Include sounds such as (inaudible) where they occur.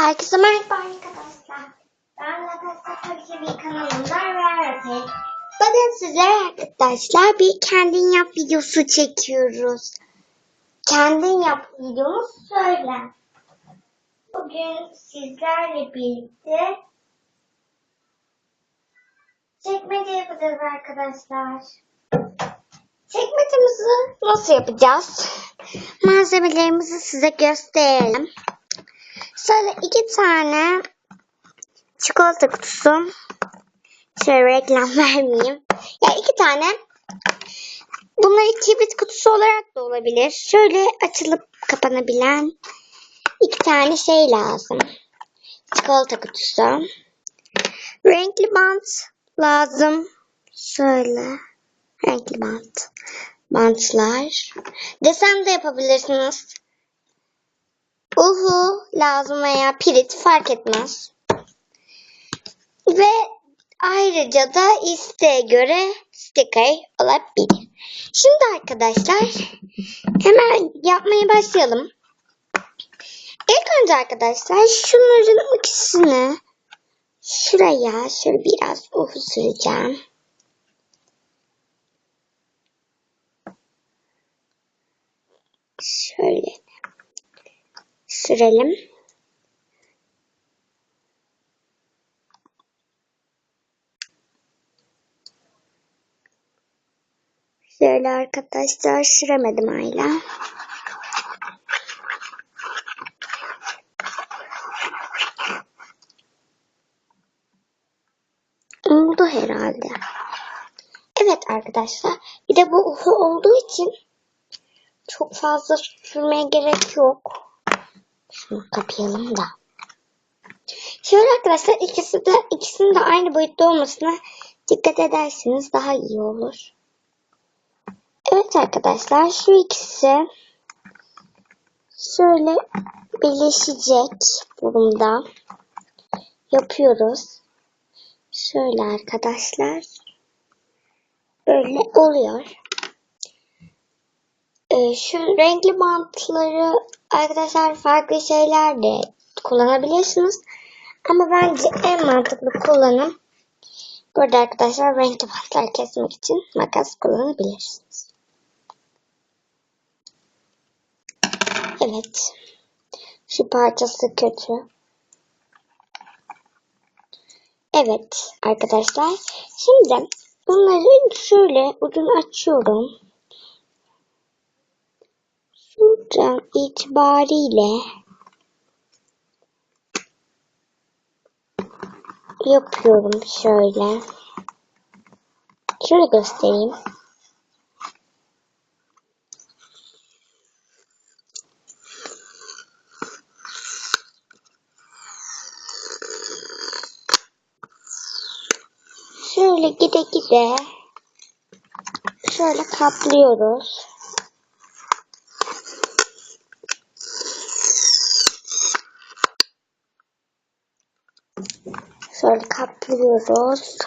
Herkese merhaba arkadaşlar. Ben Natasha Türkiye kanalından Rarapet. Bugün sizlere arkadaşlar bir kendin yap videosu çekiyoruz. Kendin yap videomu söyle. Bugün sizlerle birlikte çekmece yapacağız arkadaşlar. Çekmecemizi nasıl yapacağız? Malzemelerimizi size gösterelim. Şöyle iki tane çikolata kutusu. Şöyle reklam (laughs) vermeyeyim. Ya iki tane. Bunlar kibrit kutusu olarak da olabilir. Şöyle açılıp kapanabilen iki tane şey lazım. Çikolata kutusu. Renkli bant lazım. Şöyle. Renkli bant. Bantlar. Desen de yapabilirsiniz. Uhu lazım veya pirit fark etmez. Ve ayrıca da isteğe göre sticker olabilir. Şimdi arkadaşlar hemen yapmaya başlayalım. İlk önce arkadaşlar şunların ikisini şuraya şöyle biraz uhu süreceğim. Şöyle sürelim. Şöyle arkadaşlar süremedim hala. Oldu herhalde. Evet arkadaşlar. Bir de bu uhu olduğu için çok fazla sürmeye gerek yok. Şunu kapayalım da. Şöyle arkadaşlar ikisi de ikisinin de aynı boyutta olmasına dikkat ederseniz daha iyi olur. Evet arkadaşlar şu ikisi şöyle birleşecek durumda yapıyoruz. Şöyle arkadaşlar böyle oluyor. Ee, şu renkli bantları arkadaşlar farklı şeyler de kullanabilirsiniz. Ama bence en mantıklı kullanım burada arkadaşlar renkli bantlar kesmek için makas kullanabilirsiniz. Evet. Şu parçası kötü. Evet arkadaşlar. Şimdi bunları şöyle ucunu açıyorum. Şuradan itibariyle yapıyorum şöyle. Şöyle göstereyim. Şöyle gide gide şöyle kaplıyoruz. Şöyle kaplıyoruz.